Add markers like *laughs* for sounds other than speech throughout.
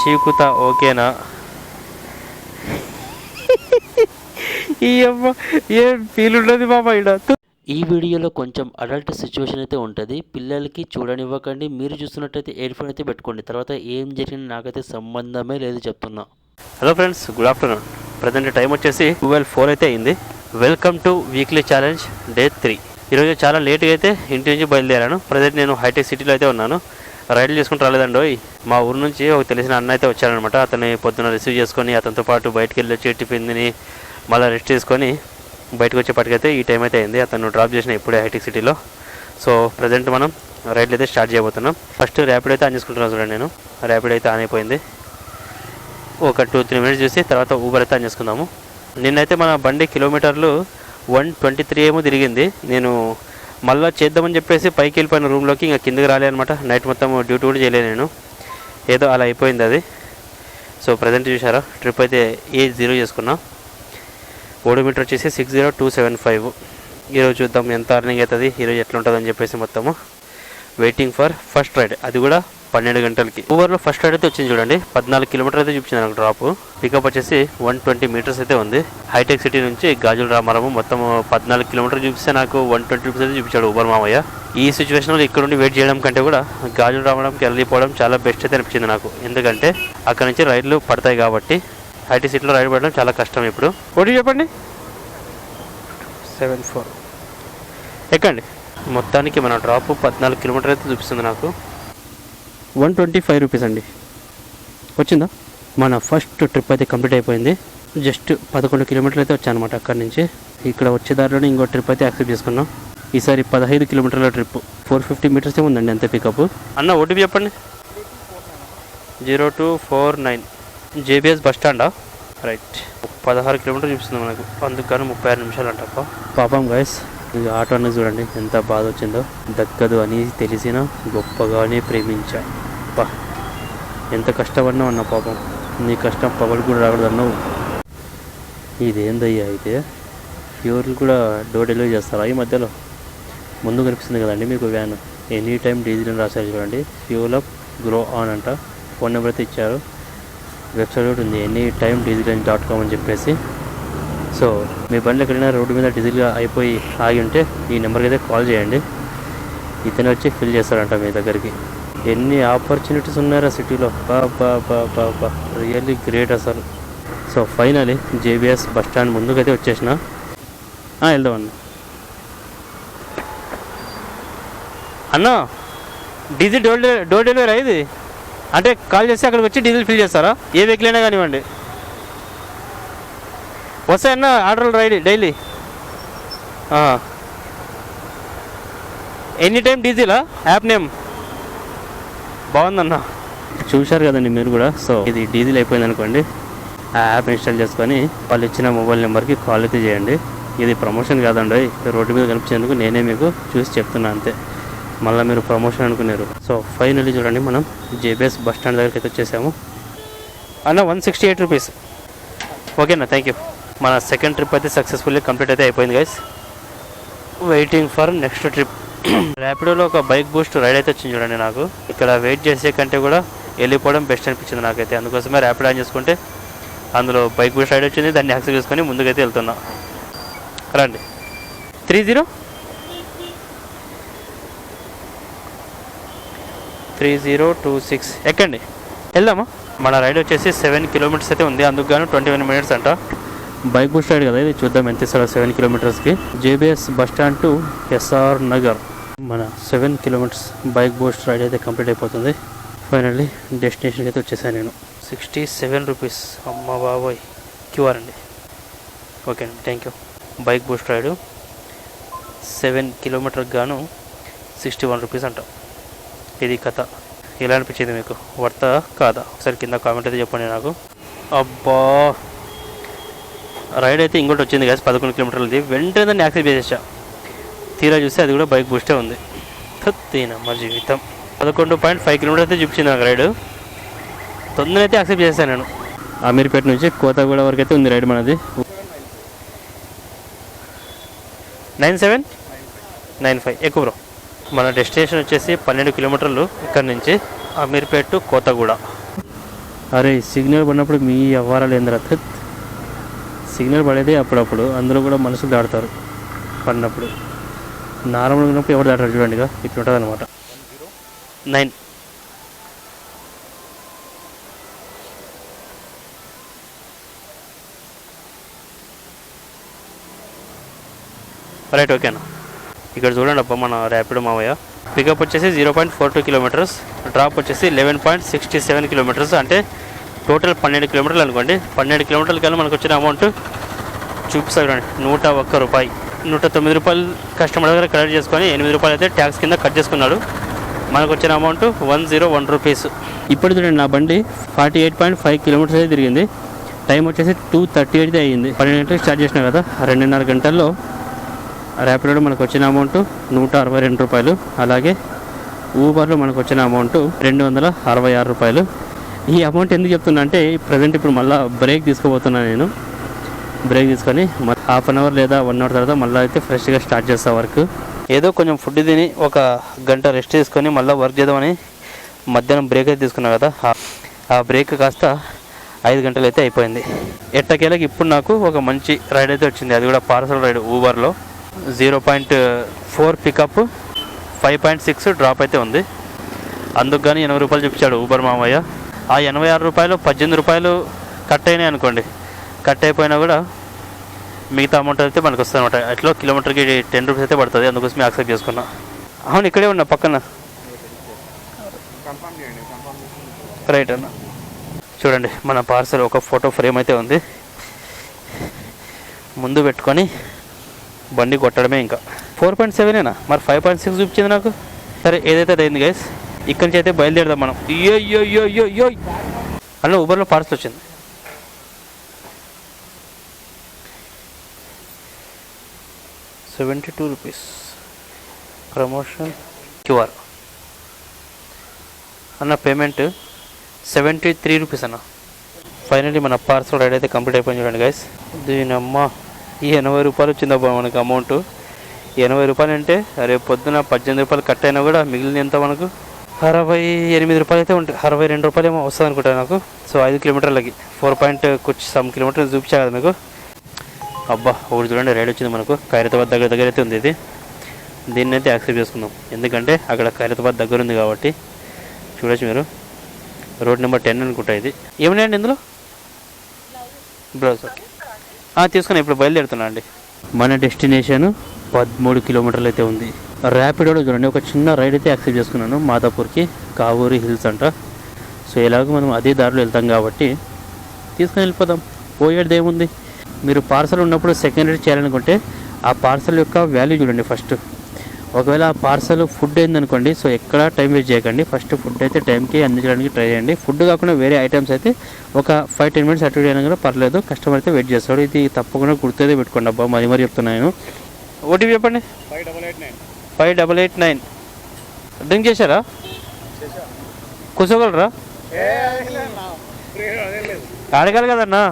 చీకుతా ఓకేనా? *laughs* ఈ అమ్మ ఏం ఫీల్ ఉండదు బాబా ఈడ? ఈ వీడియోలో కొంచెం అడల్ట్ సిచ్యువేషన్ అయితే ఉంటుంది. పిల్లలకి చూడనివ్వకండి. మీరు చూస్తున్నట్టయితే ఇయర్ ఫోన్ అయితే పెట్టుకోండి. తర్వాత ఏం జరిగింది నాకైతే సంబంధమే లేదు చెప్తున్నా. Hello friends good afternoon present time వచ్చేసి ట్వెల్వ్ ఫోర్ అయితే అయింది. Welcome to weekly challenge day three ఈరోజు చాలా లేట్గా అయితే ఇంటి నుంచి బయలుదేరాను. ప్రజెంట్ నేను హైటెక్ సిటీలో అయితే ఉన్నాను. రైడ్లు చేసుకుంటూ రాలేదండి మా ఊరు నుంచి ఒక తెలిసిన అన్న అయితే వచ్చారనమాట అతన్ని పొద్దున రిసీవ్ చేసుకొని అతనితో పాటు బయటికి వెళ్ళి వచ్చి టిఫిన్ మళ్ళీ రెస్ట్ తీసుకొని బయటకు వచ్చేపటికైతే ఈ టైం అయితే అయింది. అతను డ్రాప్ చేసిన ఇప్పుడే హైటెక్ సిటీలో. సో ప్రజెంట్ మనం రైడ్లు అయితే స్టార్ట్ చేయబోతున్నాం. ఫస్ట్ ర్యాపిడ్ అయితే ఆన్ చేసుకుంటున్నాను చూడండి నేను. ర్యాపిడ్ అయితే ఆన్ అయిపోయింది. ఒక టూ త్రీ మినిట్స్ చూసి తర్వాత ఊబర్ అయితే ఆన్ చేసుకుందాము. నిన్నైతే మన బండి కిలోమీటర్లు వన్ ట్వంటీ త్రీ ఏమో తిరిగింది. నేను మళ్ళీ చేద్దామని చెప్పేసి పైకి వెళ్ళిపోయిన రూమ్లోకి ఇంకా కిందకి రాలే అనమాట నైట్ మొత్తం డ్యూటీ కూడా చేయలేదు నేను. ఏదో అలా అయిపోయింది అది. సో ప్రజెంట్ చూసారా ట్రిప్ అయితే ఏ జీరో చేసుకున్నా. ఓడోమీటర్ వచ్చేసి six zero two seven five ఈరోజు చూద్దాం ఎంత అర్నింగ్ అవుతుంది ఈరోజు ఎట్లా ఉంటుందని చెప్పేసి మొత్తము. వెయిటింగ్ ఫర్ ఫస్ట్ రైడ్ అది కూడా పన్నెండు గంటలకి. ఊబర్లో ఫస్ట్ రైడ్ అయితే వచ్చింది చూడండి. పద్నాలుగు కిలోమీటర్ అయితే చూపించింది నాకు డ్రాప్ పికప్ వచ్చేసి వన్ ట్వంటీ మీటర్స్ అయితే ఉంది. హైటెక్ సిటీ నుంచి గాజుల రామారావు మొత్తం పద్నాలుగు కిలోమీటర్ చూపిస్తే నాకు వన్ ట్వంటీ రూపీస్ అయితే చూపించాడు ఊబర్ మామయ్య. ఈ సిచ్యువేషన్లో ఇక్కడ నుండి వెయిట్ చేయడం కంటే కూడా గాజుల రామారావుకి వెళ్ళిపోవడం చాలా బెస్ట్ అయితే అనిపించింది నాకు. ఎందుకంటే అక్కడ నుంచి రైళ్ళు పడతాయి కాబట్టి హైటెక్ సిటీలో రైడ్ పడడం చాలా కష్టం ఇప్పుడు. ఒకటి చెప్పండి. సెవెన్ ఫోర్ ఎక్కండి. మొత్తానికి మన డ్రాప్ పద్నాలుగు కిలోమీటర్ అయితే చూపిస్తుంది నాకు. వన్ ట్వంటీ ఫైవ్ రూపీస్ అండి. వచ్చిందా? మన ఫస్ట్ ట్రిప్ అయితే కంప్లీట్ అయిపోయింది. జస్ట్ పదకొండు కిలోమీటర్లు అయితే వచ్చానమాట అక్కడి నుంచి. ఇక్కడ వచ్చే దారిలోనే ఇంకో ట్రిప్ అయితే యాక్సెప్ట్ చేసుకున్నాం. ఈసారి పదహైదు కిలోమీటర్ల ట్రిప్. ఫోర్ ఫిఫ్టీ మీటర్స్ ఉందండి అంతే పికప్ అన్న ఓటీపీ చెప్పండి. Zero two four nine. JBS bus స్టాండా? Right. పదహారు కిలోమీటర్లు చూపిస్తుంది మనకు. అందుకని ముప్పై ఆరు నిమిషాలు అంటప్ప పాపం గైస్ ఇక ఆటో చూడండి ఎంత బాధ వచ్చిందో. దక్కదు అని తెలిసిన గొప్పగానే ప్రేమించా పా ఎంత కష్టపడినావు అన్న పాపం. నీ కష్టం పగలు కూడా రాకూడదు అన్నావు. ఇదేందయ్యా అయితే? ప్యూర్లు కూడా డోర్ డెలివరీ చేస్తారా ఈ మధ్యలో? ముందు కనిపిస్తుంది కదండి మీకు వ్యాన్. ఎనీ టైం డీజిల్ అని రాశారు చూడండి. ఫ్యూల్ అప్ గ్రో ఆన్ అంట. ఫోన్ నెంబర్ అయితే ఇచ్చారు. వెబ్సైట్ కూడా ఉంది. Any time diesel dot com అని చెప్పేసి. సో మీ బండ్లు ఎక్కడైనా రోడ్డు మీద డీజిల్గా అయిపోయి ఆగి ఉంటే ఈ నెంబర్కి అయితే కాల్ చేయండి. ఇతను వచ్చి ఫిల్ చేస్తారంట మీ దగ్గరికి. ఎన్ని ఆపర్చునిటీస్ ఉన్నారా సిటీలో? బా బా బా బా బా. రియల్లీ గ్రేట్ అసలు. So finally JBS bus stand ముందుకైతే వచ్చేసిన. ఆ, వెళ్దాం అన్న. అన్న డీజిల్ డోర్ డోర్ డెలివరీ అయ్యింది అంటే కాల్ చేస్తే అక్కడికి వచ్చి డీజిల్ ఫిల్ చేస్తారా? ఏ వెహికల్ అయినా కానివ్వండి. వస్తాయన్న ఆర్డర్లు రైడ్ డైలీ ఎనీ టైం డీజిలా యాప్ నేమ్ బాగుందన్న చూశారు కదండి మీరు కూడా. సో ఇది డీజిల్ అయిపోయింది అనుకోండి. ఆ యాప్ ఇన్స్టాల్ చేసుకొని వాళ్ళు ఇచ్చిన మొబైల్ నెంబర్కి కాల్ అయితే చేయండి. ఇది ప్రమోషన్ కాదండి. రోడ్డు మీద కనిపించేందుకు నేనే మీకు చూసి చెప్తున్నా అంతే. మళ్ళీ మీరు ప్రమోషన్ అనుకున్నారు. సో ఫైనల్లీ చూడండి మనం జేబీఎస్ బస్ స్టాండ్ దగ్గరికి అయితే వచ్చేసాము. అన్న వన్ సిక్స్టీ ఎయిట్ రూపీస్ ఓకేనా? థ్యాంక్ యూ మన సెకండ్ ట్రిప్ అయితే సక్సెస్ఫుల్లీ కంప్లీట్ అయితే అయిపోయింది guys waiting for next trip ర్యాపిడోలో ఒక బైక్ బూస్ట్ రైడ్ అయితే వచ్చింది చూడండి నాకు. ఇక్కడ వెయిట్ చేసే కంటే కూడా వెళ్ళిపోవడం బెస్ట్ అనిపించింది నాకైతే. అందుకోసమే ర్యాపిడ్ ఆన్ చేసుకుంటే అందులో బైక్ బూస్ట్ రైడ్ వచ్చింది దాన్ని యాక్సెస్ చేసుకొని ముందుకైతే వెళ్తున్నా. రండి. Three zero three zero two six ఎక్కండి. వెళ్దామా? మన రైడ్ వచ్చేసి సెవెన్ కిలోమీటర్స్ అయితే ఉంది అందుకు గాను ట్వంటీ వన్ మినిట్స్ అంట. బైక్ బూస్ట్ రైడ్ కదా ఇది? చూద్దాం ఎంత ఇస్తారో seven కిలోమీటర్స్కి JBS bus stand to SR Nagar. మన seven kilometres bike boost ride అయితే కంప్లీట్ అయిపోతుంది. ఫైనల్లీ డెస్టినేషన్కి అయితే వచ్చేసాను నేను. సిక్స్టీ సెవెన్ రూపీస్ అమ్మ బాబోయ్. క్యూఆర్ అండి. ఓకే అండి thank you bike boost ride seven కిలోమీటర్కి గాను సిక్స్టీ వన్ రూపీస్ అంట. ఇది కథ. ఎలా అనిపించింది మీకు? వర్త? కాదా? ఒకసారి కింద కామెంట్ అయితే చెప్పండి నాకు. అబ్బా! రైడ్ అయితే ఇంకోటి వచ్చింది కదా పదకొండు కిలోమీటర్లది వెంటనే దాన్ని యాక్సెప్ట్ చేసేసా. తీరా చూస్తే అది కూడా బైక్ బూస్టే ఉంది. కత్తినమ్మ జీవితం. పదకొండు పాయింట్ ఫైవ్ కిలోమీటర్ అయితే చూపించింది నాకు రైడ్. తొందర అయితే యాక్సెప్ట్ చేశాను నేను. అమీర్పేట నుంచి కోతగూడ వరకు అయితే ఉంది రైడ్ మనది. Nine seven? Nine five. ఎక్కువ బ్రో మన డెస్టినేషన్ వచ్చేసి పన్నెండు కిలోమీటర్లు ఇక్కడ నుంచి అమీర్పేట్ టు కోతగూడ. అరే సిగ్నల్ పడినప్పుడు మీ వ్యవహారాలు ఏందిరా. సిగ్నల్ పడేది అప్పుడప్పుడు అందులో కూడా మనుషులు దాడతారు పడినప్పుడు. నార్మల్గా ఉన్నప్పుడు ఎవరు దాటారు చూడండి ఇక ఇట్లా ఉంటుంది అనమాట నైన్. రైట్ ఓకేనా? ఇక్కడ చూడండి అబ్బా మన ర్యాపిడ్ మావయ్య. పికప్ వచ్చేసి zero point four two kilometres. Drop వచ్చేసి eleven point sixty seven kilometres. అంటే టోటల్ పన్నెండు కిలోమీటర్లు అనుకోండి. పన్నెండు కిలోమీటర్లు కల్లా మనకు వచ్చిన అమౌంట్ చూపిస్తా నూట ఒక్క రూపాయి. నూట తొమ్మిది రూపాయలు కస్టమర్ దగ్గర కలెక్ట్ చేసుకొని ఎనిమిది రూపాయలు అయితే ట్యాక్స్ కింద కట్ చేసుకున్నాడు. మనకు వచ్చిన amount one zero one rupees. ఇప్పుడు చూడండి నా బండి forty eight point five kilometres అయితే తిరిగింది. టైం వచ్చేసి టూ థర్టీ ఎయిట్ అయ్యింది. పన్నెండు గంటలకు స్టార్ట్ చేసినా కదా రెండున్నర గంటల్లో ర్యాపిడోలో మనకు వచ్చిన అమౌంట్ నూట అరవై రెండు రూపాయలు. అలాగే ఊబర్లో మనకు వచ్చిన అమౌంట్ రెండు వందల అరవై ఆరు రూపాయలు. ఈ అమౌంట్ ఎందుకు చెప్తున్నా అంటే ప్రజెంట్ ఇప్పుడు మళ్ళీ బ్రేక్ తీసుకోబోతున్నా నేను. బ్రేక్ తీసుకొని హాఫ్ అన్ అవర్ లేదా వన్ అవర్ తర్వాత మళ్ళీ అయితే ఫ్రెష్గా స్టార్ట్ చేస్తా వర్క్. ఏదో కొంచెం ఫుడ్ తిని ఒక గంట రెస్ట్ తీసుకొని మళ్ళీ వర్క్ చేద్దామని మధ్యాహ్నం బ్రేక్ అయితే తీసుకున్నా కదా. ఆ- ఆ బ్రేక్ కాస్త ఐదు గంటలు అయితే అయిపోయింది. ఎట్టకేలకి ఇప్పుడు నాకు ఒక మంచి రైడ్ అయితే వచ్చింది. అది కూడా parcel ride ఊబర్లో. Zero point four pickup five point six drop అయితే ఉంది. అందుకు కానీ ఎనభై రూపాయలు చూపించాడు ఊబర్ మామయ్య. ఆ ఎనభై ఆరు రూపాయలు పద్దెనిమిది రూపాయలు కట్ అయినాయి అనుకోండి. కట్ అయిపోయినా కూడా మిగతా అమౌంట్ అయితే మనకు వస్తుంది అనమాట అట్లా కిలోమీటర్కి టెన్ రూపీస్ అయితే పడుతుంది. అందుకోసం యాక్సెప్ట్ చేసుకున్నా. అవును ఇక్కడే ఉన్నా పక్కన. రైట్ అన్న. చూడండి మన పార్సల్ ఒక ఫోటో ఫ్రేమ్ అయితే ఉంది. ముందు పెట్టుకొని బండి కొట్టడమే ఇంకా. ఫోర్ పాయింట్ సెవెనేనా మరి ఫైవ్ పాయింట్ సిక్స్ చూపించింది నాకు. సరే ఏదైతే అయింది గైస్ ఇక్కడి నుంచి అయితే బయలుదేరదాం మనం. అయ్యో అన్న ఊబర్లో పార్సల్ వచ్చింది. Seventy two rupees promotion QR అన్న పేమెంట్ సెవెంటీ త్రీ రూపీస్ అన్న. ఫైనలీ మన పార్సల్ రైడ్ అయితే కంప్లీట్ అయిపోయింది చూడండి గైస్ దీని అమ్మ ఈ ఎనభై రూపాయలు వచ్చిందబ్బా మనకు అమౌంట్ ఎనభై రూపాయలు అంటే రేపు పొద్దున పద్దెనిమిది రూపాయలు కట్ అయినా కూడా మిగిలిన ఎంత మనకు? అరవై ఎనిమిది రూపాయలు అయితే ఉంటుంది అరవై రెండు రూపాయలు ఏమో వస్తుంది అనుకుంటా నాకు. సో ఐదు కిలోమీటర్లకి ఫోర్ పాయింట్ uh, కుచ్ సమ్ కిలోమీటర్ చూపించా కదా మీకు. అబ్బా ఒకటి చూడండి రైడ్ వచ్చింది మనకు. ఖైరతాబాద్ దగ్గర దగ్గర అయితే ఉంది ఇది. దీన్ని అయితే యాక్సెప్ట్ చేసుకుందాం. ఎందుకంటే అక్కడ ఖైరతాబాద్ దగ్గర ఉంది కాబట్టి. చూడొచ్చు మీరు. రోడ్ నెంబర్ టెన్ అనుకుంటా ఇది. ఏమన్నాయండి ఇందులో? బ్లౌజ్. ఓకే తీసుకుని ఇప్పుడు బయలుదేరుతున్నా అండి మన డెస్టినేషన్ పదమూడు కిలోమీటర్లు అయితే ఉంది. ర్యాపిడోలో చూడండి. ఒక చిన్న రైడ్ అయితే యాక్సెప్ట్ చేసుకున్నాను. మాదాపూర్కి కావూరి హిల్స్ అంట. సో ఎలాగో మనం అదే దారిలో వెళ్తాం కాబట్టి తీసుకొని వెళ్ళిపోదాం. పోయేది ఏముంది? మీరు పార్సల్ ఉన్నప్పుడు సెకండ్ రేట్ చేయాలనుకుంటే ఆ పార్సల్ యొక్క వాల్యూ చూడండి ఫస్ట్ ఒకవేళ ఆ పార్సల్ ఫుడ్ అయిందనుకోండి సో ఎక్కడ టైం వేస్ట్ చేయకండి. ఫస్ట్ ఫుడ్ అయితే టైంకి అందించడానికి ట్రై చేయండి. ఫుడ్ కాకుండా వేరే ఐటమ్స్ అయితే ఒక ఫైవ్ టెన్ మినిట్స్ అటు అయినా కూడా పర్లేదు. కస్టమర్ అయితే వెయిట్ చేస్తాడు. ఇది తప్పకుండా గుర్తయితే పెట్టుకోండి. అబ్బా మరి మరి చెప్తున్నాను ఓటీపీ చెప్పండి. Five double eight nine five double eight nine. Drink చేశారా? కూర్చోగలరా? అడగాలి కదన్నా.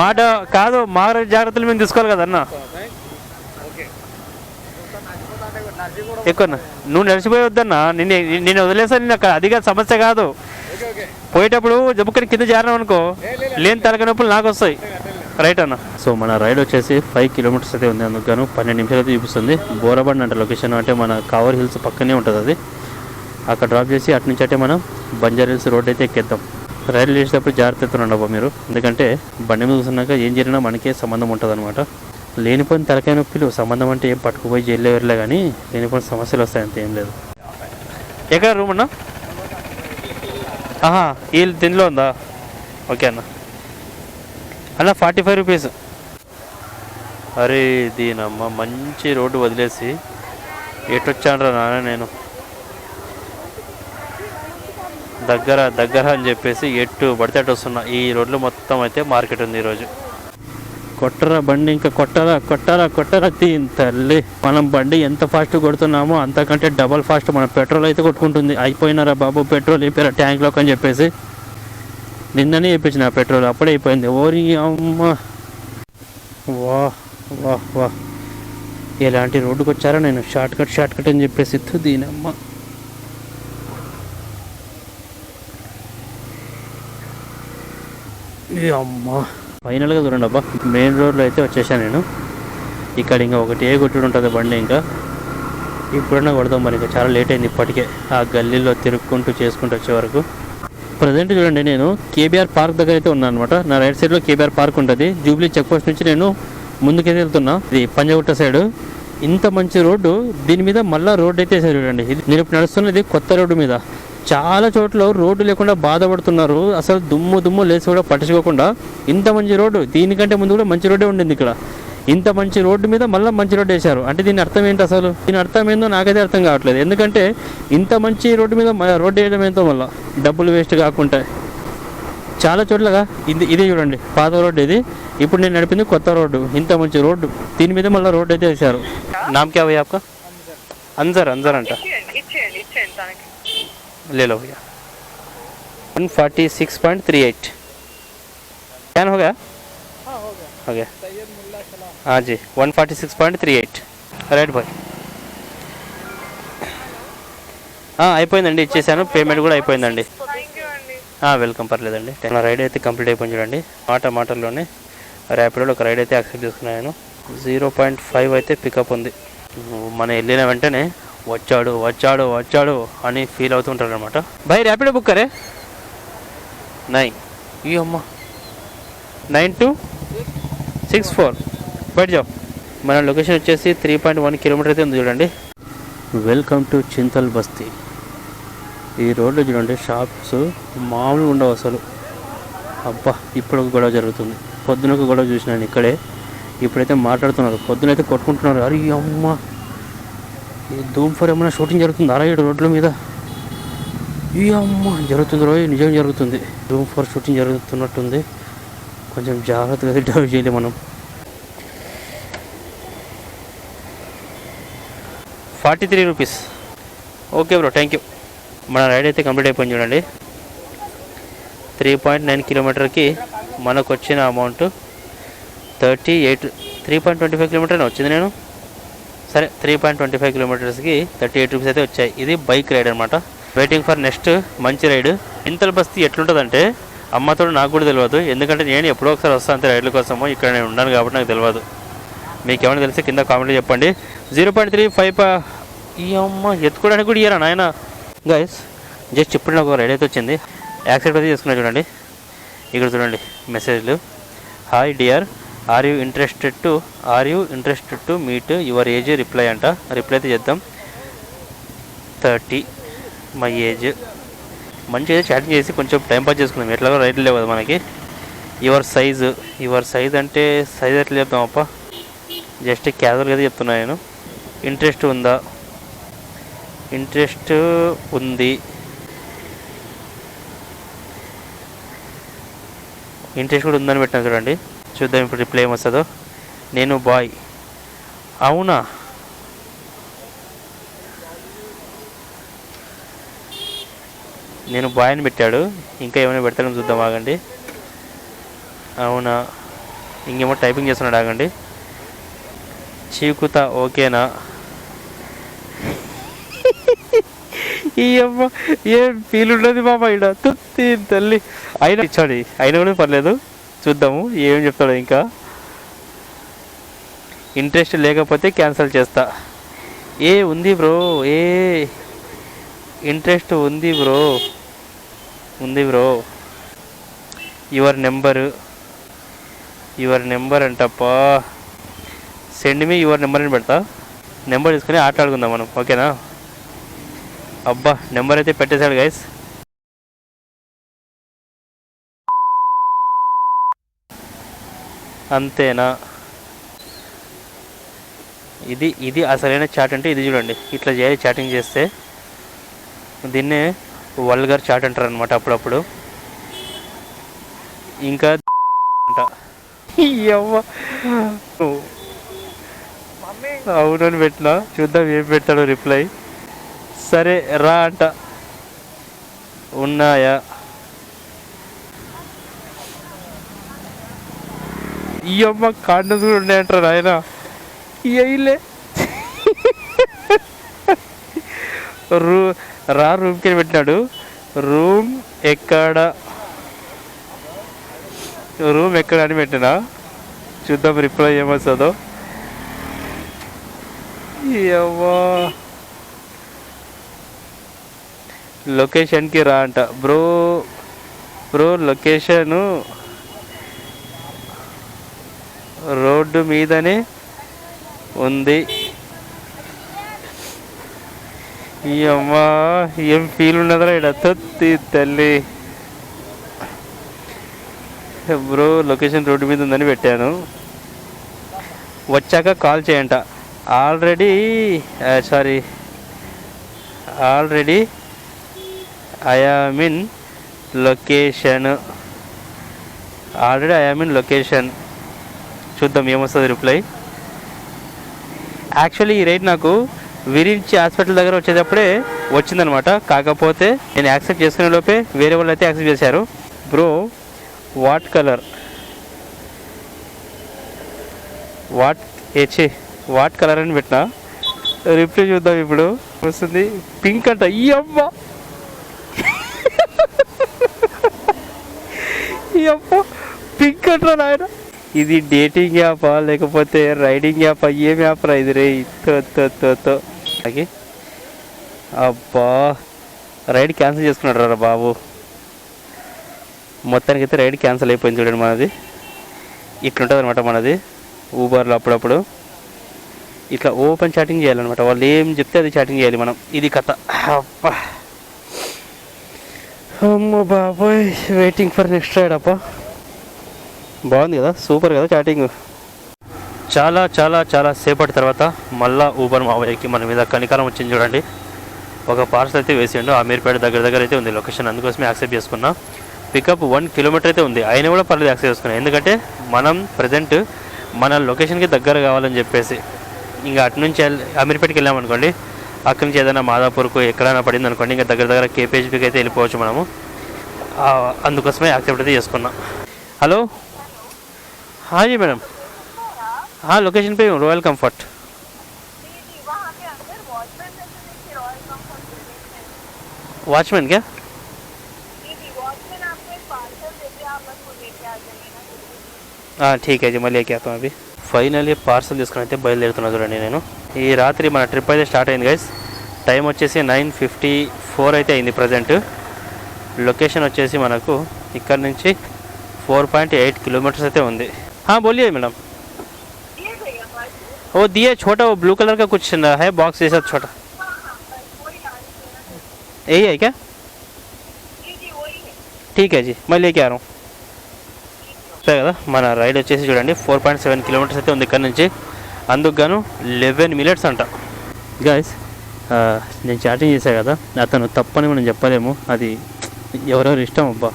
మాట కాదు మా జాగ్రత్తలు మేము తీసుకోవాలి కదన్నా. ఎక్కువ నువ్వు నడిచిపోయి వద్దన్నా. నిన్ను నేను వదిలేసాను నేను అక్కడ అదిగా సమస్య కాదు. పోయేటప్పుడు జబ్బుకని కింద జారినాం అనుకో లేని తలక నొప్పులు నాకు వస్తాయి. రైట్ అన్న. సో మన రైడ్ వచ్చేసి ఫైవ్ కిలోమీటర్స్ అయితే ఉంది. అందుకు గాను పన్నెండు నిమిషాలు అయితే చూపిస్తుంది. బోరబండ్ అంటే లొకేషన్ అంటే మన కవర్ హిల్స్ పక్కనే ఉంటుంది అది. అక్కడ డ్రాప్ చేసి అటు నుంచి అంటే మనం బంజార్ హిల్స్ రోడ్ అయితే ఎక్కేద్దాం. రైలు చేసేటప్పుడు జాగ్రత్తతో ఉండబా మీరు. ఎందుకంటే బండి మీద కూర్చున్నాక ఏం జరిగినా మనకే సంబంధం ఉంటుంది అనమాట లేనిపోయిన తలకాయ నొప్పిలు సంబంధం అంటే ఏం పట్టుకుపోయి జైల్లో వెళ్ళలే కానీ లేనిపోయిన సమస్యలు వస్తాయి అంతే ఏం లేదు. ఎక్కడ రూమ్ అన్నా? ఆహా ఈ దీనిలో ఉందా? ఓకే అన్న. అన్న ఫార్టీ ఫైవ్ రూపీస్. అరే దీనమ్మ మంచి రోడ్డు వదిలేసి ఎటొచ్చానరా నాన్న నేను? దగ్గర దగ్గర అని చెప్పేసి ఎటు పడితే అటు వస్తున్నా ఈ రోడ్లో మొత్తం అయితే మార్కెట్ ఉంది ఈరోజు. కొట్టరా బండి ఇంకా కొట్టరా కొట్టరా కొట్టరా దీని తల్లి. మనం బండి ఎంత ఫాస్ట్ కొడుతున్నామో అంతకంటే డబల్ ఫాస్ట్ మన పెట్రోల్ అయితే కొట్టుకుంటుంది. అయిపోయినారా బాబు పెట్రోల్ అయిపోయారా ట్యాంక్లోకి అని చెప్పేసి. నిన్ననే వేయించిన పెట్రోల్ అప్పుడే అయిపోయింది. ఓరి అమ్మ. వా వా వా. ఎలాంటి రోడ్డుకు వచ్చారా నేను. షార్ట్ కట్ షార్ట్ కట్ అని చెప్పేసి దీనమ్మ. ఏ అమ్మా. ఫైనల్గా చూడండి అబ్బా. మెయిన్ రోడ్లో అయితే వచ్చేసాను నేను. ఇక్కడ ఇంకా ఒకటి ఏ కొట్టుడు ఉంటుంది బండి ఇంకా. ఇప్పుడన్నా కొడదాం మరి. ఇంకా చాలా లేట్ అయింది ఇప్పటికే. ఆ గల్లీలో తిరుక్కుంటూ చేసుకుంటూ వచ్చే వరకు. ప్రజెంట్ చూడండి నేను కేబీఆర్ పార్క్ దగ్గర అయితే ఉన్నాను అనమాట నా రైట్ సైడ్లో కేబీఆర్ పార్క్ ఉంటుంది. జూబ్లీ చెక్ పోస్ట్ నుంచి నేను ముందుకైతే వెళ్తున్నా ఇది పంజగుట్ట సైడ్. ఇంత మంచి రోడ్డు దీని మీద మళ్ళా రోడ్డు అయితే వేసారు చూడండి. ఇది నేను ఇప్పుడు నడుస్తున్నది కొత్త రోడ్డు మీద. చాలా చోట్ల రోడ్డు లేకుండా బాధపడుతున్నారు. అసలు దుమ్ము దుమ్ము లేసి కూడా పట్టించుకోకుండా ఇంత మంచి రోడ్డు దీనికంటే ముందు కూడా మంచి రోడ్డే ఉండింది ఇక్కడ. ఇంత మంచి రోడ్డు మీద మళ్ళీ మంచి రోడ్డు వేశారు. అంటే దీని అర్థం ఏంటి అసలు? దీని అర్థం ఏందో నాకైతే అర్థం కావట్లేదు. ఎందుకంటే ఇంత మంచి రోడ్డు మీద రోడ్డు వేయడం ఏంటో మళ్ళీ? డబ్బులు వేస్ట్ కాకుండా. చాలా చోట్లగా ఇది ఇదే చూడండి. పాత రోడ్డు ఇది. ఇప్పుడు నేను నడిపింది కొత్త రోడ్డు. ఇంత మంచి రోడ్డు. దీని మీద మళ్ళీ రోడ్డు అయితే వేశారు. నామకే అవయ్యా భయ్యా అంజర్ అంజర్ అంట. లేలో భయ్యా one forty six point three eight. Can హోగా ఓకే. हाँ जी one forty six point three eight right bye అయిపోయిందండి ఇచ్చేసాను పేమెంట్ కూడా అయిపోయిందండి థ్యాంక్ యూ అండి వెల్కమ్ పర్లేదండి నా రైడ్ అయితే కంప్లీట్ అయిపోయింది చూడండి మాట మాటల్లోనే ర్యాపిడోలో ఒక రైడ్ అయితే యాక్సెప్ట్ చేసుకున్నాను జీరో పాయింట్ ఫైవ్ అయితే పికప్ ఉంది మనం వెళ్ళిన వెంటనే వచ్చాడు వచ్చాడు వచ్చాడు అని ఫీల్ అవుతుంటారు అనమాట by Rapido book Kare nine ఈ అమ్మ నైన్ టూ సిక్స్ ఫోర్ బయట జాబ్ మన లొకేషన్ వచ్చేసి త్రీ పాయింట్ వన్ కిలోమీటర్ అయితే ఉంది చూడండి. వెల్కమ్ టు చింతల్ బస్తీ. ఈ రోడ్లో చూడండి షాప్స్ మామూలుగా ఉండవు అసలు. అబ్బా ఇప్పుడు ఒక గొడవ జరుగుతుంది. పొద్దున ఒక గొడవ చూసినాను ఇక్కడే. ఇప్పుడైతే మాట్లాడుతున్నారు. పొద్దునైతే కొట్టుకుంటున్నారు. అరే అమ్మ ఈ ధూమ్ఫర్ ఏమైనా షూటింగ్ జరుగుతుంది? అరే ఏడు రోడ్ల మీద. ఈ అమ్మ జరుగుతుంది రోజు నిజం జరుగుతుంది. ధూమ్ఫర్ షూటింగ్ జరుగుతున్నట్టుంది. కొంచెం జాగ్రత్తగా *laughs* డ్రైవ్ చేయలేం మనం. Forty three rupees. Okay bro thank you మన రైడ్ అయితే కంప్లీట్ అయిపోయింది చూడండి. త్రీ పాయింట్ నైన్ కిలోమీటర్కి మనకు వచ్చిన amount thirty eight three point twenty five kilometre వచ్చింది నేను. సరే త్రీ పాయింట్ ట్వంటీ ఫైవ్ కిలోమీటర్స్కి థర్టీ ఎయిట్ రూపీస్ అయితే వచ్చాయి. ఇది బైక్ రైడ్ అనమాట వెయిటింగ్ ఫర్ నెక్స్ట్ మంచి రైడ్. ఇంతల బస్తీ ఎట్లుంటుందంటే అమ్మతో నాకు కూడా తెలియదు ఎందుకంటే నేను ఎప్పుడో ఒకసారి వస్తాను అంతే రైడ్ల కోసము. ఇక్కడ నేను ఉన్నాను కాబట్టి నాకు తెలియదు మీకు ఏమైనా తెలిసి కింద కామెంట్లో చెప్పండి. జీరో పాయింట్ త్రీ ఫైవ్ ఈ అమ్మ ఎత్తుకోవడానికి కూడా ఇయ్యారా నాయన? గైస్ జస్ట్ ఇప్పుడు నాకు రైడ్ అయితే వచ్చింది. యాక్సెప్ట్ అయితే చేసుకున్నా చూడండి. ఇక్కడ చూడండి మెసేజ్లు. Hi dear are you interested to are you interested to meet your age reply అంట. రిప్లై అయితే చేద్దాం. థర్టీ మై ఏజ్ మంచిగా చాటింగ్ చేసి కొంచెం టైం పాస్ చేసుకుందాం. ఎట్లాగో రైట్ లేవు కదా మనకి. యువర్ సైజు యువర్ సైజ్ అంటే సైజ్ ఎట్లా చెప్తాం అప్ప? జస్ట్ క్యాజువల్గా అయితే చెప్తున్నా నేను. ఇంట్రెస్ట్ ఉందా? ఇంట్రెస్ట్ ఉంది. ఇంట్రెస్ట్ కూడా ఉందని పెట్టాను చూడండి. చూద్దాం ఇప్పుడు రిప్లై ఏమొస్తుందో. నేను బాయ్. అవునా? నేను బాయ్ అని పెట్టాడు. ఇంకా ఏమైనా పెడతాడని చూద్దాం ఆగండి. అవునా? ఇంకేమో టైపింగ్ చేస్తున్నాడు ఆగండి. చీకుతా ఓకేనా? ఈ అమ్మ ఏం ఫీల్ ఉండదు బాబా ఇక్కడ తుత్తి తల్లి. అయినా ఇచ్చాడు అయినా కూడా పర్లేదు. చూద్దాము ఏం చెప్తాడు ఇంకా. ఇంట్రెస్ట్ లేకపోతే క్యాన్సిల్ చేస్తా. ఏ ఉంది బ్రో ఏ ఇంట్రెస్ట్ ఉంది బ్రో ఉంది bro your number your number అంటప్పా. Send me your number అని పెడతా. నెంబర్ తీసుకొని ఆటలాడుకుందాం మనం ఓకేనా అబ్బా నెంబర్ అయితే పెట్టేశాడు గైస్ అంతేనా? ఇది ఇది అసలైన చాట్ అంటే ఇది చూడండి. ఇట్లా చేయాలి చాటింగ్ చేస్తే. దీన్నే వల్గర్ చాట్ అంటారు అనమాట అప్పుడప్పుడు. ఇంకా అవునని పెట్టినా. చూద్దాం ఏం పెడతాడో రిప్లై సరే రా అంట. ఉన్నాయా? ఈ అమ్మ కాండమ్స్ కూడా ఉన్నాయంటారు ఆయన ఇయ్యలే రూ రా రూమ్కి పెట్టినాడు. రూమ్ ఎక్కడ? రూమ్ ఎక్కడ అని పెట్టినా? చూద్దాం రిప్లై ఏమొస్తుందో. ఏవో లొకేషన్కి రా అంట. బ్రో బ్రో లొకేషను రోడ్డు మీదనే ఉంది. ఈ అమ్మా ఏం ఫీల్ ఉన్నదిరా ఇక్కడ తొత్తి తల్లి. బ్రో లొకేషన్ రోడ్డు మీద ఉందని పెట్టాను. వచ్చాక call చేయంట. Already sorry already I am in location already I am in location చూద్దాం ఏమొస్తుంది రిప్లై యాక్చువల్లీ ఈ రైట్ నాకు విరించి హాస్పిటల్ దగ్గర వచ్చేటప్పుడే వచ్చిందనమాట. కాకపోతే నేను యాక్సెప్ట్ చేసుకునే లోపే వేరే వాళ్ళు అయితే యాక్సెప్ట్ చేశారు. బ్రో వాట్ కలర్ వాట్ ఏచే వాట్ కలర్ అని పెట్టినా? రిప్లై చూద్దాం ఇప్పుడు. వస్తుంది. పింక్ అంట. ఈ అమ్మ ఈ పింక్ అంటారా నాయన. ఇది డేటింగ్ యాపా లేకపోతే రైడింగ్ యాపా ఏం యాప్ రా ఇది? రే తో తో అలాగే అబ్బా రైడ్ క్యాన్సిల్ చేసుకున్నాడు రా బాబు. మొత్తానికి అయితే రైడ్ క్యాన్సిల్ అయిపోయింది చూడండి మనది. ఇట్లుంటుంది అనమాట మనది. ఊబర్లో అప్పుడప్పుడు. ఇట్లా ఓపెన్ చాటింగ్ చేయాలన్నమాట. వాళ్ళు ఏం చెప్తే అది చాటింగ్ చేయాలి మనం. ఇది కథ. అబ్బా. అమ్మ బాబోయ్ వెయిటింగ్ ఫర్ నెక్స్ట్ రైడ్ అప్ప బాగుంది కదా సూపర్ కదా చాటింగ్ చాలా చాలా చాలా సేపటి తర్వాత మళ్ళా ఊబర్ మావయ్యకి మన మీద కనికారం వచ్చింది చూడండి. ఒక పార్సల్ అయితే వేసిండు అమీర్పేట దగ్గర దగ్గర అయితే ఉంది లొకేషన్ అందుకోసమే యాక్సెప్ట్ చేసుకున్నా. పికప్ వన్ కిలోమీటర్ అయితే ఉంది అయినా కూడా పర్లేదు యాక్సెప్ట్ చేసుకున్నా. ఎందుకంటే మనం ప్రజెంట్ మన లొకేషన్కి దగ్గర కావాలని చెప్పేసి ఇంకా అటు నుంచి వెళ్ళి అమీర్పేటకి వెళ్ళామనుకోండి అక్కడి నుంచి ఏదైనా మాదాపూర్కు ఎక్కడైనా పడింది అనుకోండి ఇంకా దగ్గర దగ్గర కేపీహెచ్పీకి అయితే వెళ్ళిపోవచ్చు మనము ఆ, అందుకోసమే యాక్సెప్ట్ అయితే చేసుకున్నాం హలో हाँ जी मैडम हाँ लोकेशन पे हूँ रॉयल कंफर्ट दीदी वहाँ पे अंदर वॉचमैन जैसे देखिए रॉयल कंफर्ट बिल्डिंग में वॉचमैन क्या दीदी वॉचमैन आपको एक पार्सल देते आप बस वो लेके आ जाइए ना हाँ ठीक है जी मैं लेके आता हूँ अभी ఫైనల్లీ పార్సల్ తీసుకుని అయితే బయలుదేరుతున్నా చూడండి నేను. ఈ రాత్రి మన ట్రిప్ అయితే స్టార్ట్ అయింది గైస్ టైం వచ్చేసి నైన్ ఫిఫ్టీ ఫోర్ అయితే అయింది ప్రజెంట్ లొకేషన్ వచ్చేసి మనకు ఇక్కడ నుంచి ఫోర్ పాయింట్ ఎయిట్ కిలోమీటర్స్ అయితే ఉంది. బోలి మేడం ఓ దియే చోట బ్లూ కలర్ कलर का హే బాక్స్ చేసేది చోట ఏ అయ్యా ఠీక్ क्या? ठीक సరే కదా. మన రైడ్ వచ్చేసి చూడండి ఫోర్ పాయింట్ సెవెన్ కిలోమీటర్స్ అయితే ఉంది ఇక్కడ నుంచి. అందుకు గాను లెవెన్ మినిట్స్ అంట. గాయస్ నేను చాటింగ్ చేశా కదా అతను తప్పని మనం చెప్పలేము. అది ఎవరెవరు ఇష్టం అబ్బా.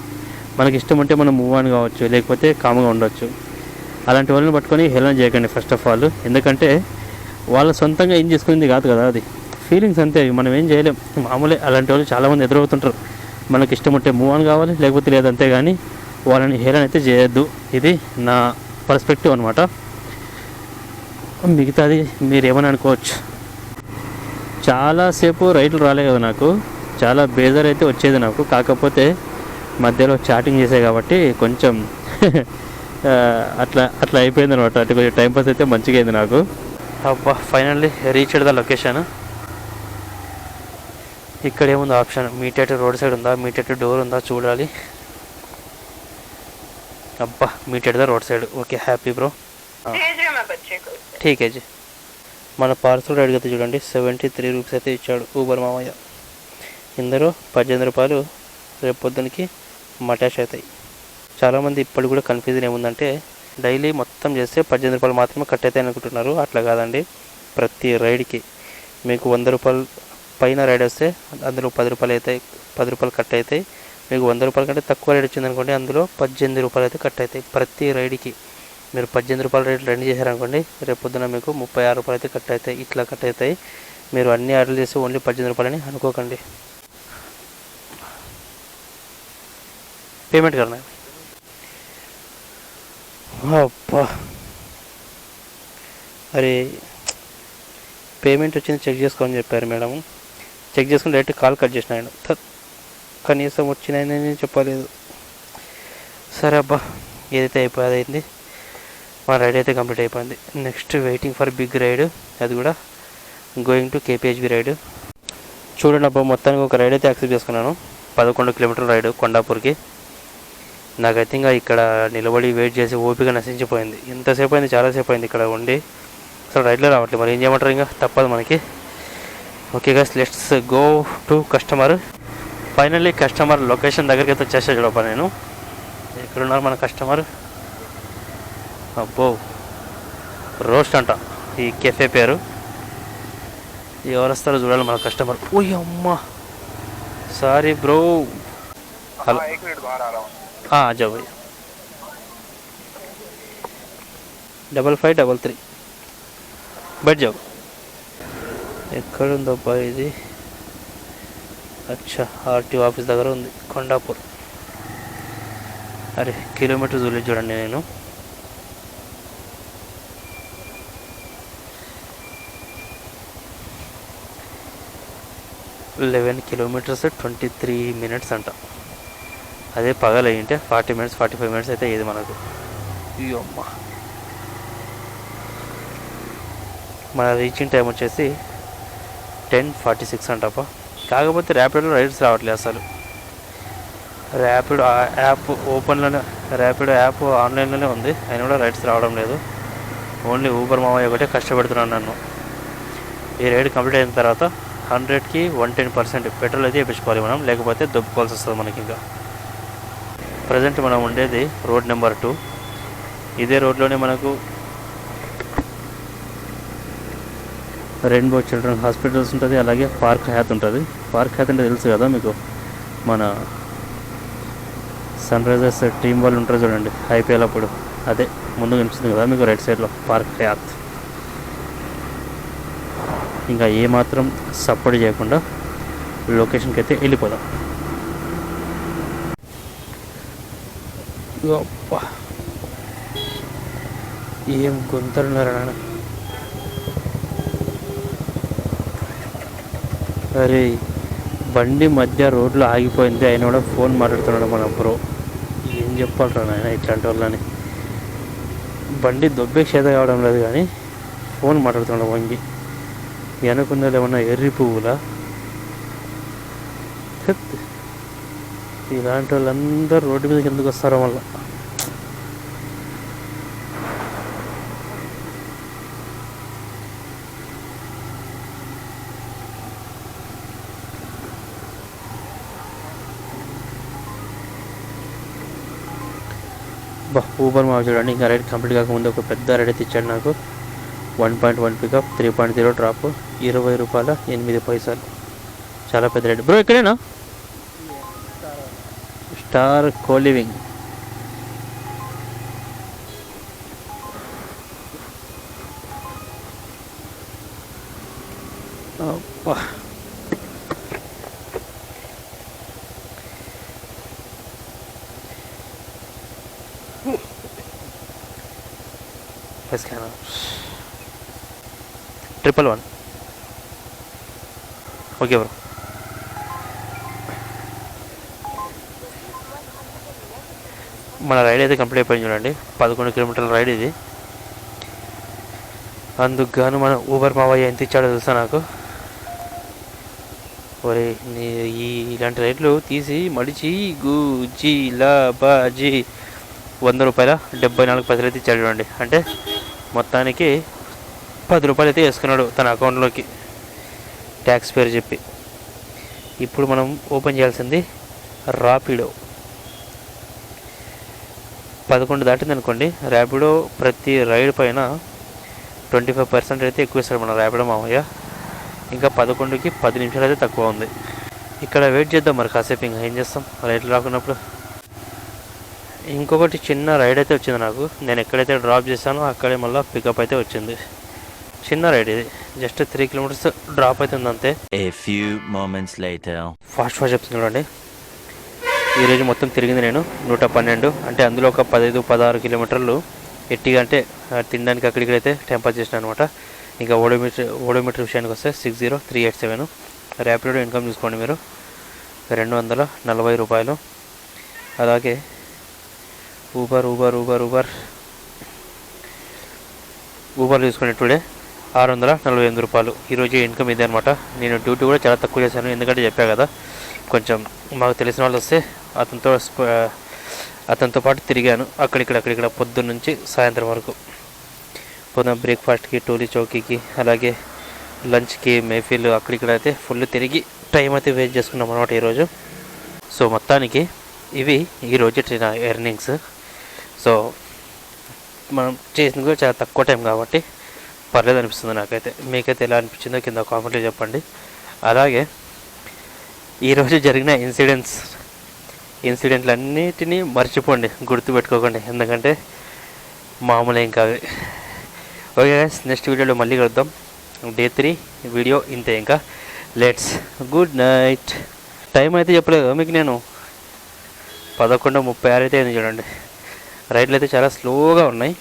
మనకి ఇష్టం ఉంటే మనం మూవ్ ఆన్ కావచ్చు లేకపోతే కామ్గా ఉండొచ్చు. అలాంటి వాళ్ళని పట్టుకొని హేళన చేయకండి ఫస్ట్ ఆఫ్ ఆల్ ఎందుకంటే వాళ్ళ సొంతంగా ఏం చేసుకునేది కాదు కదా అది. ఫీలింగ్స్ అంతే మనం ఏం చేయలేం. మామూలే అలాంటి వాళ్ళు చాలామంది ఎదురవుతుంటారు. మనకి ఇష్టం ఉంటే మూవ్ ఆన్ కావాలి లేకపోతే లేదంతే కానీ వాళ్ళని హేళన అయితే చేయొద్దు. ఇది నా పర్స్పెక్టివ్ అనమాట మిగతాది మీరు ఏమని అనుకోవచ్చు చాలాసేపు రైట్లు రాలేదు కదా నాకు. చాలా బేజర్ అయితే వచ్చేది నాకు. కాకపోతే మధ్యలో చాటింగ్ చేసే కాబట్టి కొంచెం *laughs* అట్లా అట్లా అయిపోయింది అనమాట అంటే కొంచెం టైం పాస్ అయితే మంచిగా అయింది నాకు. అబ్బా ఫైనల్లీ రీచ్ ద లొకేషన్ ఇక్కడ ఏముంది ఆప్షన్ మీటెట్ రోడ్ సైడ్ ఉందా? మీటెట్ డోర్ ఉందా? చూడాలి. అబ్బా meet the road side. Okay happy bro. ఠీక్ జీ మన పార్సల్ రైడ్ అయితే చూడండి. సెవెంటీ త్రీ రూపీస్ అయితే ఇచ్చాడు ఊబర్ మామయ్య. ఇందరూ పద్దెనిమిది రూపాయలు రేపు పొద్దునకి మటాష్ అవుతాయి. చాలామంది ఇప్పటికి కూడా కన్ఫ్యూజన్ ఏముందంటే డైలీ మొత్తం చేస్తే పద్దెనిమిది రూపాయలు మాత్రమే కట్ అవుతాయి అనుకుంటున్నారు. అట్లా కాదండి. ప్రతి రైడ్కి మీకు వంద రూపాయలు పైన రైడ్ వస్తే అందులో పది రూపాయలు అవుతాయి పది రూపాయలు కట్ అవుతాయి. మీకు వంద రూపాయల కంటే తక్కువ రేట్ వచ్చింది అనుకోండి అందులో పద్దెనిమిది రూపాయలు అయితే కట్ అవుతాయి. ప్రతి రైడ్కి మీరు పద్దెనిమిది రూపాయల రేట్లు రెండు చేశారనుకోండి రేపు పొద్దున మీకు ముప్పై ఆరు రూపాయలు అయితే కట్ అవుతాయి. ఇట్లా కట్ అవుతాయి. మీరు అన్ని ఆర్డర్లు చేసి ఓన్లీ పద్దెనిమిది రూపాయలని అనుకోకండి. పేమెంట్ కన్నా? అబ్బా! అరే! పేమెంట్ వచ్చింది చెక్ చేసుకోమని చెప్పారు మేడం. చెక్ చేసుకుని డైరెక్ట్ కాల్ కట్ చేసిన ఆయన. కనీసం వచ్చినాయని చెప్పలేదు. సరే అబ్బా ఏదైతే అయిపోయింది అయింది. మా రైడ్ అయితే కంప్లీట్ అయిపోయింది. Next waiting for big ride అది కూడా గోయింగ్ టు కేపీహెచ్బి రైడ్ చూడండి అబ్బా మొత్తానికి ఒక రైడ్ అయితే యాక్సెప్ట్ చేసుకున్నాను. పదకొండు కిలోమీటర్ రైడ్ కొండాపూర్కి. నాకైతే ఇంకా ఇక్కడ నిలబడి వెయిట్ చేసి ఓపిక నశించిపోయింది. ఎంతసేపు అయింది చాలాసేపు అయింది ఇక్కడ ఉండి. అసలు రైడ్లో రావట్లేదు. మరి ఏం చేయమంటారు ఇంకా? తప్పదు మనకి. Okay guys let's go to customer finally customer location దగ్గరికి అయితే వచ్చేసా చూడప్ప నేను. ఎక్కడున్నారు మన కస్టమర్. అబ్బో రోస్ట్ అంట ఈ కెఫే పేరు. ఎవరు వస్తారో చూడాలి మన కస్టమర్. ఓయ్ అమ్మ సారీ బ్రో. హలో. అజా భయ్య. Double five double three. But job ఎక్కడుందబ్బా ఇది? అచ్చా ఆర్టీ ఆఫీస్ దగ్గర ఉంది కొండాపూర్. అరే కిలోమీటర్ చూడలేదు చూడండి నేను. Eleven kilometres twenty three minutes అంట. అదే పగలు forty minutes forty five minutes అయితే ఇది మనకు? అమ్మ మన రీచింగ్ టైం వచ్చేసి టెన్ ఫార్టీ సిక్స్ అంటప్ప కాకపోతే ర్యాపిడోలో రైడ్స్ రావట్లేదు అసలు. ర్యాపిడ్ యాప్ ఓపెన్లోనే ర్యాపిడ్ యాప్ ఆన్లైన్లోనే ఉంది. అయినా కూడా రైడ్స్ రావడం లేదు. ఓన్లీ ఊబర్ మామయ్య ఒకటే కష్టపెడుతున్నాను నన్ను. ఈ రైడ్ కంప్లీట్ అయిన తర్వాత హండ్రెడ్కి వన్ టెన్ పర్సెంట్ పెట్రోల్ అయితే వేయించుకోవాలి మనం. లేకపోతే దొబ్బుకోవాల్సి వస్తుంది మనకి ఇంకా. ప్రజెంట్ మనం ఉండేది రోడ్ నెంబర్ టూ. ఇదే రోడ్లోనే మనకు రెయిన్బో చిల్డ్రన్ హాస్పిటల్స్ ఉంటుంది అలాగే పార్క్ హ్యాత్ ఉంటుంది. పార్క్ హ్యాత్ అంటే తెలుసు కదా మీకు? మన సన్ రైజర్స్ టీం వాళ్ళు ఉంటారు చూడండి ఐపీఎల్ అప్పుడు. అదే ముందు కనిపిస్తుంది కదా మీకు రైట్ సైడ్లో పార్క్ హ్యాత్ ఇంకా ఏమాత్రం సపోర్ట్ చేయకుండా లొకేషన్కి అయితే వెళ్ళిపోదాం. గొప్ప. ఏం గొంతరున్నారా అరే బండి మధ్య రోడ్లో ఆగిపోయింది. ఆయన కూడా ఫోన్ మాట్లాడుతున్నాడు మన బ్రో. ఏం చెప్పాలరా నాయన ఇట్లాంటి వాళ్ళని? బండి దొబ్బే చేత కావడం లేదు కానీ ఫోన్ మాట్లాడుతున్నాడు వంగి. వెనకుందా ఏమన్నా ఎర్రి పువ్వులా? ఇలాంటి వాళ్ళందరూ రోడ్డు మీదకి ఎందుకు వస్తారో మళ్ళీ. ఊబర్ మా చూడండి ఇంకా రైడ్ కంప్లీట్ కాకముందు ఒక పెద్ద రైడ్ అయితే ఇచ్చాడు నాకు. One point one pickup three point zero drop ఇరవై రూపాయల ఎనిమిది పైసలు. చాలా పెద్ద రైడ్ బ్రో ఇక్కడేనా? స్టార్ కోలివింగ్ అబ్బా. Scanner triple one okay bro మన రైడ్ అయితే కంప్లీట్ అయిపోయింది చూడండి. పదకొండు కిలోమీటర్ల రైడ్ ఇది. అందుకు గాను మన ఊబర్ మావయ్య ఎంత ఇచ్చాడో తెలుసా నాకు? ఒరే నీ ఈ ఇలాంటి రైట్లు తీసి మడిచి గుజి లా బాజీ వంద రూపాయల డెబ్బై నాలుగు పైసలు అయితే ఇచ్చాడు చూడండి. అంటే మొత్తానికి పది రూపాయలు అయితే వేసుకున్నాడు తన అకౌంట్లోకి. ట్యాక్స్ పేరు చెప్పి. ఇప్పుడు మనం ఓపెన్ చేయాల్సింది రాపిడో. పదకొండు దాటింది అనుకోండి ర్యాపిడో ప్రతి రైడ్ పైన ట్వంటీ ఫైవ్ పర్సెంట్ అయితే ఎక్కువ ఇస్తాడు మన ర్యాపిడో మామయ్య. ఇంకా పదకొండుకి పది నిమిషాలు అయితే తక్కువ ఉంది. ఇక్కడ వెయిట్ చేద్దాం మరి కాసేపు ఇంకా ఏం చేస్తాం? రైట్లు రాకున్నప్పుడు. ఇంకొకటి చిన్న రైడ్ అయితే వచ్చింది నాకు. నేను ఎక్కడైతే డ్రాప్ చేశానో అక్కడే మళ్ళీ పికప్ అయితే వచ్చింది. చిన్న రైడ్ ఇది. Just three kilometres drop moments later. Fast fast చెప్తుంది చూడండి. ఈరోజు మొత్తం తిరిగింది నేను. నూట పన్నెండు. అంటే అందులో ఒక పదహైదు పదహారు కిలోమీటర్లు ఎట్టిగా అంటే తినడానికి అక్కడికి అయితే టెంపర్ చేసిన అనమాట. ఇంకా ఓడోమీటర్ ఓడోమీటర్ విషయానికి వస్తే six zero three eight seven Rapido income చూసుకోండి మీరు. రెండు వందల నలభై రూపాయలు. అలాగే Uber Uber Uber Uber Uber తీసుకునే టుడే ఆరు వందల నలభై ఎనిమిది రూపాయలు. ఈరోజు ఇన్కమ్ ఇదే అనమాట నేను డ్యూటీ కూడా చాలా తక్కువ చేశాను. ఎందుకంటే చెప్పా కదా కొంచెం మాకు తెలిసిన వాళ్ళు వస్తే అతనితో అతనితో పాటు తిరిగాను. అక్కడిక్కడ అక్కడిక్కడ పొద్దున్న నుంచి సాయంత్రం వరకు. పొద్దున బ్రేక్ఫాస్ట్కి టోలీ చౌకీకి అలాగే లంచ్కి మేఫిల్ అక్కడిక్కడ అయితే ఫుల్ తిరిగి టైం అయితే వేస్ట్ చేసుకున్నాం అనమాట ఈరోజు సో మొత్తానికి ఇవి ఈరోజు ఎర్నింగ్స్. సో మనం చేసింది కూడా చాలా తక్కువ టైం కాబట్టి పర్లేదు అనిపిస్తుంది నాకైతే. మీకైతే ఎలా అనిపించిందో కింద కామెంట్లో చెప్పండి. అలాగే ఈరోజు జరిగిన ఇన్సిడెంట్స్ ఇన్సిడెంట్లన్నిటినీ మర్చిపోండి గుర్తుపెట్టుకోకండి. ఎందుకంటే మామూలు ఏం కాదు. ఓకే గైస్ నెక్స్ట్ వీడియోలో మళ్ళీ కలుద్దాం. డే త్రీ వీడియో ఇంతే ఇంకా. లెట్స్ గుడ్ నైట్ టైం అయితే చెప్పలేదు మీకు నేను. పదకొండు ముప్పై ఆరు అయితే అయింది చూడండి. రైడ్లు అయితే చాలా స్లోగా ఉన్నాయి.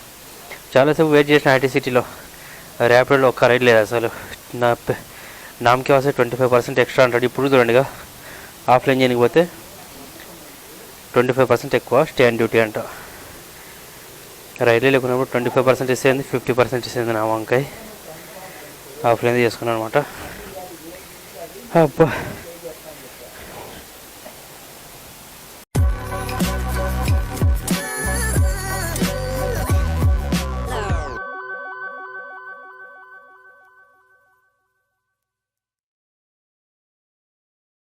చాలాసేపు వెయిట్ చేసిన ఐటీ సిటీలో. ర్యాపిడ్లో ఒక్క రైడ్ లేదు అసలు. నా నామకి వస్తే ట్వంటీ ఫైవ్ పర్సెంట్ ఎక్స్ట్రా అంటాడు ఇప్పుడు చూడండిగా ఆఫ్లైన్ చేయడానికి పోతే ట్వంటీ ఫైవ్ పర్సెంట్ ఎక్కువ స్టే అండ్ డ్యూటీ అంట. రైల్వే లేకున్నప్పుడు ట్వంటీ ఫైవ్ పర్సెంట్ ఇస్తుంది ఫిఫ్టీ పర్సెంట్ ఇస్తుంది నా వంకాయ. ఆఫ్లైన్ చేసుకున్నాను అనమాట అబ్బా.